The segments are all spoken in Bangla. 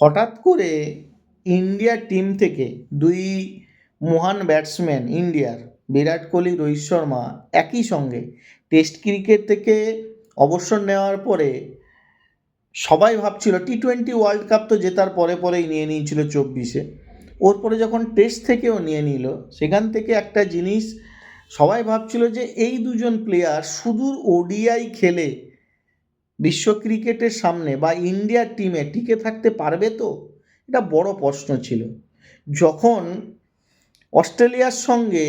হঠাৎ করে ইন্ডিয়া টিম থেকে দুই মহান ব্যাটসম্যান ইন্ডিয়ার বিরাট কোহলি, রোহিত শর্মা একই সঙ্গে টেস্ট ক্রিকেট থেকে অবসর নেওয়ার পরে সবাই ভাবছিল টি টোয়েন্টি ওয়ার্ল্ড কাপ তো জেতার পরে পরেই নিয়ে নিয়েছিল চব্বিশে। ওর পরে যখন টেস্ট থেকেও নিয়ে নিল, সেখান থেকে একটা জিনিস সবাই ভাবছিল যে এই দুজন প্লেয়ার সুদূর ওডিআই খেলে বিশ্ব ক্রিকেটের সামনে বা ইন্ডিয়ার টিমে টিকে থাকতে পারবে তো? এটা বড় প্রশ্ন ছিল। যখন অস্ট্রেলিয়ার সঙ্গে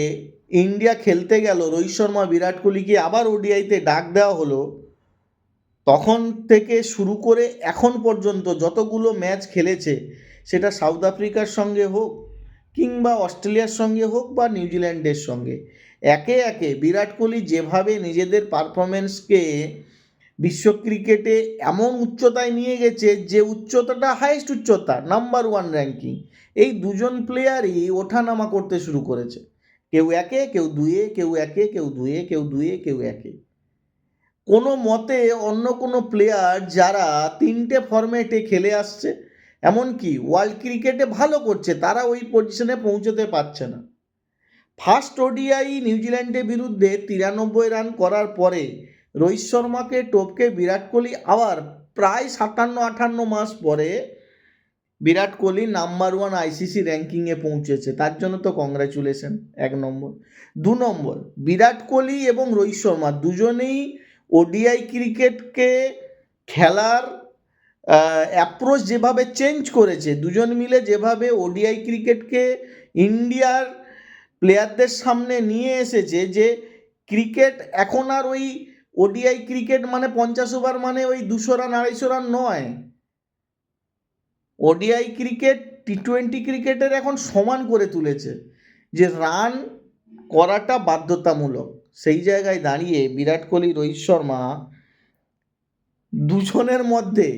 ইন্ডিয়া খেলতে গেল, রোহিত শর্মা, বিরাট কোহলিকে আবার ওডিআইতে ডাক দেওয়া হলো, তখন থেকে শুরু করে এখন পর্যন্ত যতগুলো ম্যাচ খেলেছে, সেটা সাউথ আফ্রিকার সঙ্গে হোক কিংবা অস্ট্রেলিয়ার সঙ্গে হোক বা নিউজিল্যান্ডের সঙ্গে, একে একে বিরাট কোহলি যেভাবে নিজেদের পারফরমেন্সকে বিশ্ব ক্রিকেটে এমন উচ্চতায় নিয়ে গেছে যে উচ্চতাটা হাইয়েস্ট উচ্চতা নাম্বার ওয়ান র্যাঙ্কিং এই দুজন প্লেয়ারই ওঠানামা করতে শুরু করেছে। কেউ একে, কেউ দুয়ে, কেউ একে, কেউ দুয়ে কেউ দুয়ে, কেউ একে। কোনো মতে অন্য কোনো প্লেয়ার যারা তিনটে ফরম্যাটে খেলে আসছে, এমনকি ওয়ার্ল্ড ক্রিকেটে ভালো করছে, তারা ওই পজিশনে পৌঁছতে পারছে না। ফার্স্ট ওডিআই নিউজিল্যান্ডের বিরুদ্ধে তিরানব্বই রান করার পরে রোহিত শর্মাকে টপকে বিরাট কোহলি আবার প্রায় সাতান্ন আটান্ন মাস পরে Virat Kohli number one ICC র্যাঙ্কিংয়ে পৌঁছেছে। তার জন্য তো কংগ্রাচুলেশন এক নম্বর। দু নম্বর, বিরাট কোহলি এবং রোহিত শর্মা দুজনেই ওডিআই ক্রিকেটকে খেলার অ্যাপ্রোচ যেভাবে চেঞ্জ করেছে, দুজন মিলে যেভাবে ওডিআই ক্রিকেটকে ইন্ডিয়ার প্লেয়ারদের সামনে নিয়ে এসেছে যে ক্রিকেট এখন আর ওই ওডিআই ক্রিকেট মানে পঞ্চাশ ওভার মানে ওই দুশো রান আড়াইশো রান নয়। ওডিআই ক্রিকেট টি টোয়েন্টি ক্রিকেটের এখন সমান করে তুলেছে যে রান করাটা বাধ্যতামূলক। সেই জায়গায় দাঁড়িয়ে বিরাট কোহলি, রোহিত শর্মা দুজনের মধ্যে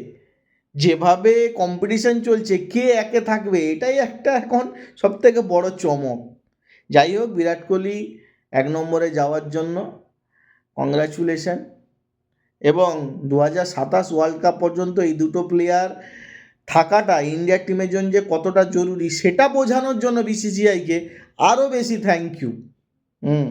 যেভাবে কম্পিটিশন চলছে, কে একে থাকবে, এটাই একটা এখন সবথেকে বড় চমক। যাই হোক, বিরাট কোহলি এক নম্বরে যাওয়ার জন্য কংগ্রাচুলেশন এবং দু হাজার সাতাশ ওয়ার্ল্ড কাপ পর্যন্ত এই দুটো প্লেয়ার থাকাটা ইন্ডিয়া টিমের জন্য যে কতটা জরুরি, সেটা বোঝানোর জন্য বিসিসিআইকে আরও বেশি থ্যাংক ইউ হুম।